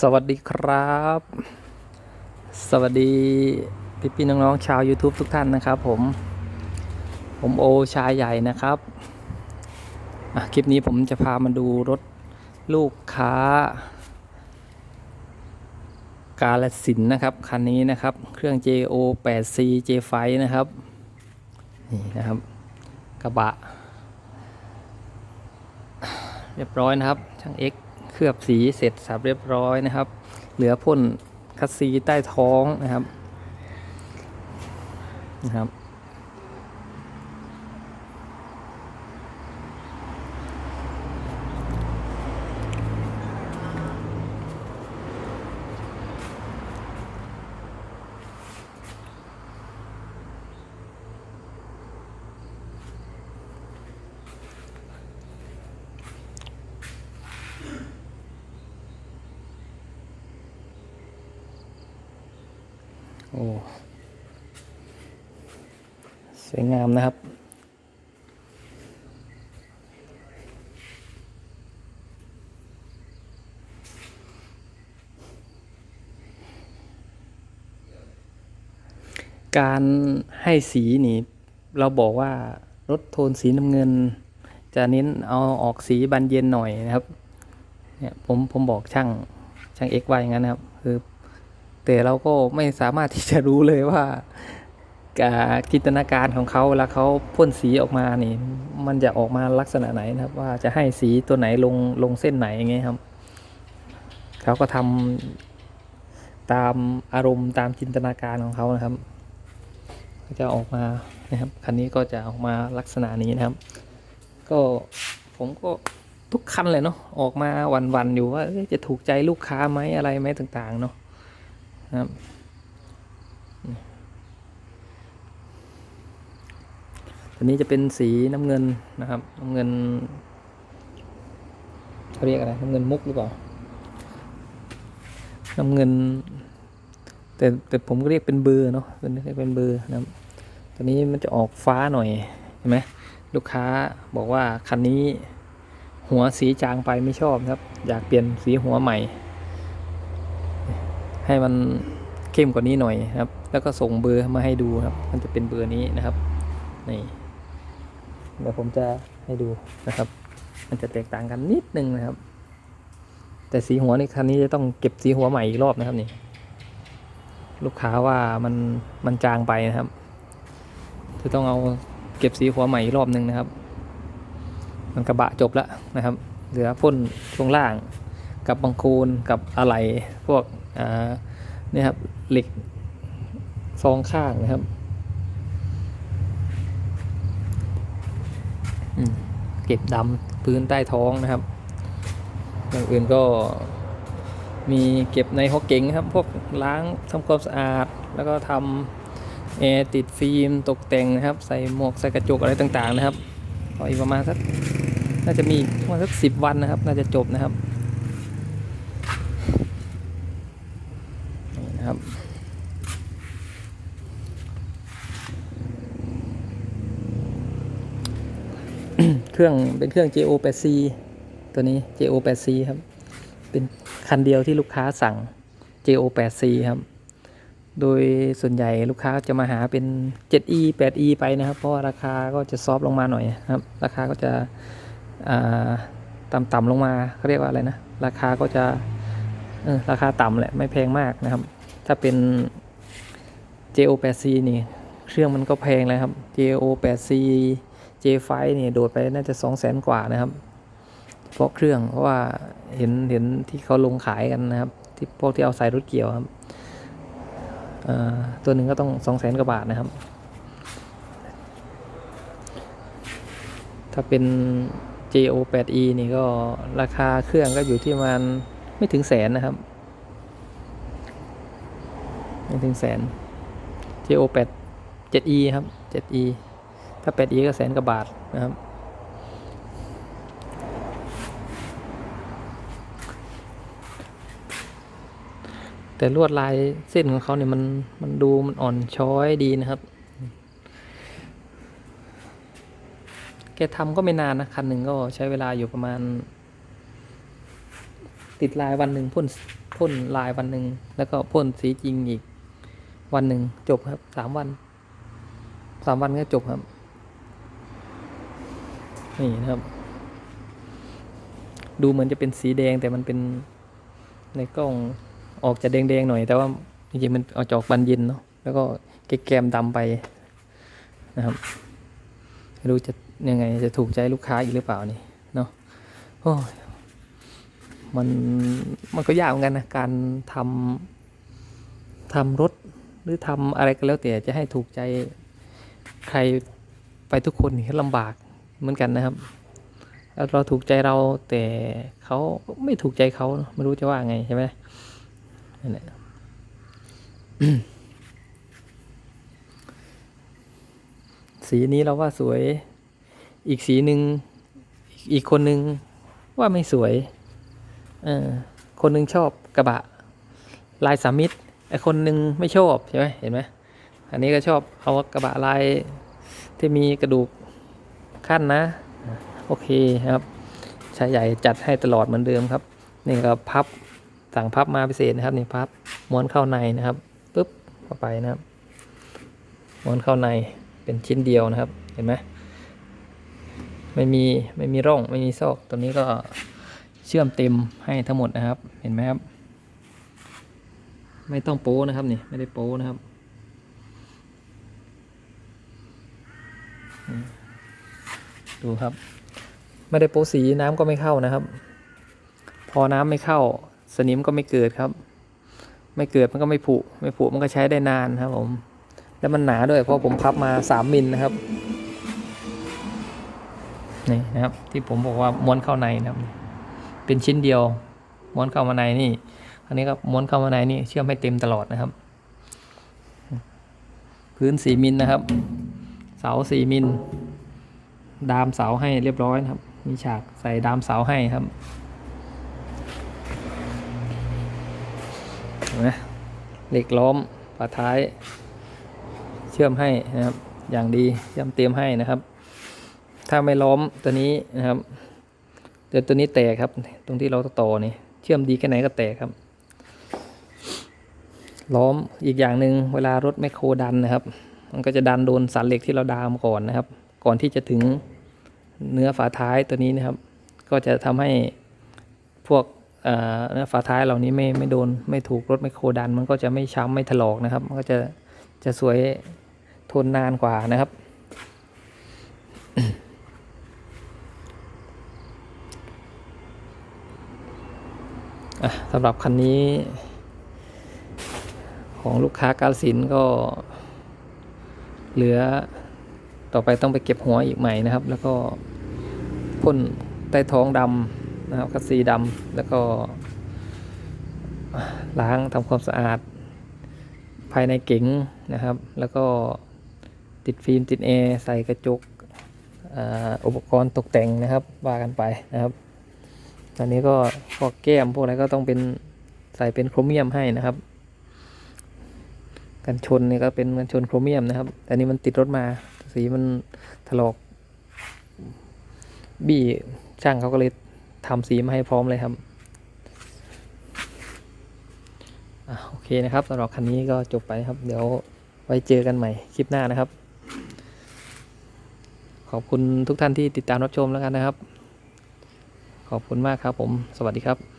สวัสดีครับ สวัสดีพี่พี่น้องๆชาว YouTube ทุกท่านนะครับผม ผมโอชายใหญ่นะครับคลิปนี้ผมจะพามาดูรถลูกค้า กาลสินนะครับ คันนี้นะครับ เครื่อง JO 8C J5 นะครับ นี่นะครับ กระบะ เรียบร้อยนะครับช่าง X เคลือบสีเสร็จสับเรียบร้อยนะครับ เหลือพ่นคัสซีใต้ท้องนะครับนะครับ โอ้ สวยงามนะครับการให้สีนี่ เราบอกว่ารถโทนสีน้ำเงิน จะเน้นเอาออกสีบานเย็นหน่อยนะครับ เนี่ยผมผมบอกช่างช่างเอ็กไว้อย่างนั้นนะครับ คือ แต่เราก็ไม่สามารถที่จะรู้เลยว่าการจินตนาการของเขาเวลาเขาพ่นสีออกมานี่ มันจะออกมาลักษณะไหนนะครับ ว่าจะให้สีตัวไหนลงลงเส้นไหนอย่างเงี้ยครับ เขาก็ทำตามอารมณ์ตามจินตนาการของเขานะครับจะออกมานะครับคันนี้ก็จะออกมาลักษณะนี้นะครับ ก็ผมก็ทุกคันเลยเนาะออกมาวันๆอยู่ว่าจะถูกใจลูกค้าไหมอะไรไหมต่างๆเนาะ นะครับ ตัวนี้จะเป็นสีน้ำเงินนะครับ น้ำเงินเขาเรียกอะไร น้ำเงินมุกหรือเปล่า น้ำเงิน แต่แต่ผมก็เรียกเป็นเบอร์เนาะเป็นเรียกเป็นเบอร์นะครับตัวนี้มันจะออกฟ้าหน่อยเห็นไหมลูกค้าบอกว่าคันนี้หัวสีจางไปไม่ชอบครับ อยากเปลี่ยนสีหัวใหม่ ให้มันเข้มกว่านี้หน่อยนะครับ แล้วก็ส่งเบอร์มาให้ดูครับ มันจะเป็นเบอร์นี้นะครับ นี่ เดี๋ยวผมจะให้ดูนะครับ มันจะแตกต่างกันนิดนึงนะครับ แต่สีหัวในคันนี้จะต้องเก็บสีหัวใหม่อีกรอบนะครับนี่ ลูกค้าว่ามันมันจางไปนะครับ จะต้องเอาเก็บสีหัวใหม่อีกรอบนึงนะครับ มันกระบะจบแล้วนะครับ เหลือพ่นช่วงล่าง กับบังคูนกับอะไหล่พวก เนี่ยครับเหล็กซองข้างนะครับเก็บดำพื้นใต้ท้องนะครับอย่างอื่นก็มีเก็บในฮอกเก๋งครับ พวกล้างทำความสะอาด แล้วก็ทำแอร์ติดฟิล์มตกแต่งนะครับ ใส่หมวกใส่กระจกอะไรต่างๆนะครับก็อีกประมาณสักน่าจะมีประมาณสักสิบวันนะครับ น่าจะจบนะครับ เครื่องเป็นเครื่อง JO8C ตัวนี้ JO8C ครับ เป็นคันเดียวที่ลูกค้าสั่ง JO8C ครับ โดยส่วนใหญ่ลูกค้าจะมาหาเป็น 7E 8E ไปนะครับ เพราะราคาก็จะซอฟลงมาหน่อยครับ ราคาก็จะต่ำๆลงมาเขาเรียกว่าอะไรนะ ราคาก็จะราคาต่ำแหละไม่แพงมากนะครับ ถ้าเป็น JO8C นี่เครื่องมันก็แพงเลยครับ JO8C J5 เนี่ยโดดไปน่าจะ2 0 0แสนกว่านะครับเพราะเครื่องเพราะว่าเห็นเห็นที่เขาลงขายกันนะครับ ที่พวกที่เอาใส่รถเกี่ยวครับตัวหนึ่งก็ต้อง2 0 0 0 0 0กว่าบาทนะครับ ถ้าเป็น JO8E นี่ก็ราคาเครื่องก็อยู่ที่มันไม่ถึงแสนนะครับไม่ถึงแสน JO8 7E ครับ 7E ถ้า 8E ก็แสนกว่าบาทนะครับ แต่ลวดลายเส้นของเขาเนี่ยมันมันดูมันอ่อนช้อยดีนะครับ แกทำก็ไม่นานนะคันหนึ่งก็ใช้เวลาอยู่ประมาณ ติดลายวันหนึ่งพ่นพ่นลายวันหนึ่งแล้วก็พ่นสีจริงอีกวันหนึ่งจบครับสามวันสามวันก็จบครับ นี่นะครับ ดูเหมือนจะเป็นสีแดงแต่มันเป็นในกล้องออกจะแดงๆหน่อย แต่ว่าจริงๆมันออกจอกบันเย็นเนาะแล้วก็แกมดำไปนะครับไม่รู้จะยังไงจะถูกใจลูกค้าอีกหรือเปล่านี่เนาะโอ้มันมันก็ยากเหมือนกันนะการทำทำรถหรือทำอะไรก็แล้วแต่จะให้ถูกใจใครไปทุกคนนี่ลำบาก เหมือนกันนะครับเราถูกใจเราแต่เขาไม่ถูกใจเขาไม่รู้จะว่าไงใช่ไหมนั่นแหละสีนี้เราว่าสวย อีกสีหนึ่งอีกคนหนึ่งว่าไม่สวยเออคนหนึ่งชอบกระบะ ลายสามมิตรไอคนหนึ่งไม่ชอบใช่ไหมเห็นไหมอันนี้ก็ชอบเอากระบะลายที่มีกระดูก ขั้นนะ โอเคครับชายใหญ่จัดให้ตลอดเหมือนเดิมครับ นี่ก็พับสั่งพับมาพิเศษนะครับนี่พับม้วนเข้าในนะครับปุ๊บเข้าไปนะครับ ม้วนเข้าในเป็นชิ้นเดียวนะครับ เห็นไหมไม่มีไม่มีร่องไม่มีซอกตัวนี้ก็เชื่อมเต็มให้ทั้งหมดนะครับ เห็นไหมครับ ไม่ต้องโป้นะครับนี่ไม่ได้โป้นะครับ ดูครับ ไม่ได้โป๊สีน้ำก็ไม่เข้านะครับ พอน้ำไม่เข้า สนิมก็ไม่เกิดครับ ไม่เกิดมันก็ไม่ผุไม่ผุมันก็ใช้ได้นานครับผม แล้วมันหนาด้วยเพราะผมพับมาสามมิลนะครับนี่นะครับ ที่ผมบอกว่าม้วนเข้าในนะครับ เป็นชิ้นเดียว ม้วนเข้ามาในนี่ อันนี้ก็ม้วนเข้ามาในนี่เชื่อมให้เต็มตลอดนะครับ พื้นสี่มิลนะครับ เสาสี่มิล ดามเสาให้เรียบร้อยนะครับ มีฉากใส่ดามเสาให้ครับเห็นไหมเหล็กล้อมฝาท้าย เชื่อมให้นะครับ อย่างดีเชื่อมเตรียมให้นะครับ ถ้าไม่ล้อมตัวนี้นะครับเดี๋ยวตัวนี้แตกครับ ตรงที่เราต่อนี่เชื่อมดีแค่ไหนก็แตกครับ ล้อมอีกอย่างหนึ่งเวลารถแมคโครดันนะครับ มันก็จะดันโดนสันเหล็กที่เราดามก่อนนะครับ ก่อนที่จะถึง เนื้อฝาท้ายตัวนี้นะครับ ก็จะทำให้พวกเนื้อฝาท้ายเหล่านี้ไม่ไม่โดนไม่ถูกรถไมโครดัน มันก็จะไม่ช้ำไม่ถลอกนะครับ มันก็จะจะสวยทนนานกว่านะครับ สำหรับคันนี้ ของลูกค้ากาลสินก็เหลือ ต่อไปต้องไปเก็บหัวอีกใหม่นะครับ แล้วก็พ่นใต้ท้องดำนะครับคัสซีดำแล้วก็ ล้างทำความสะอาด ภายในเก๋งนะครับ แล้วก็ติดฟิล์มติดแอร์ใส่กระจกอ่าอุปกรณ์ตกแต่งนะครับว่ากันไปนะครับ ตอนนี้ก็พวกแก้มพวกอะไรก็ต้องเป็นใส่เป็นโครเมียมให้นะครับ กันชนนี่ก็เป็นกันชนโครเมียมนะครับ แต่นี่มันติดรถมา สีมันถลอกบี้ช่างเขาก็เลยทำสีมาให้พร้อมเลยครับอโอเคนะครับสำหรับคันนี้ก็จบไปครับ เดี๋ยวไว้เจอกันใหม่คลิปหน้านะครับ ขอบคุณทุกท่านที่ติดตามรับชมแล้วกันนะครับ ขอบคุณมากครับผม สวัสดีครับ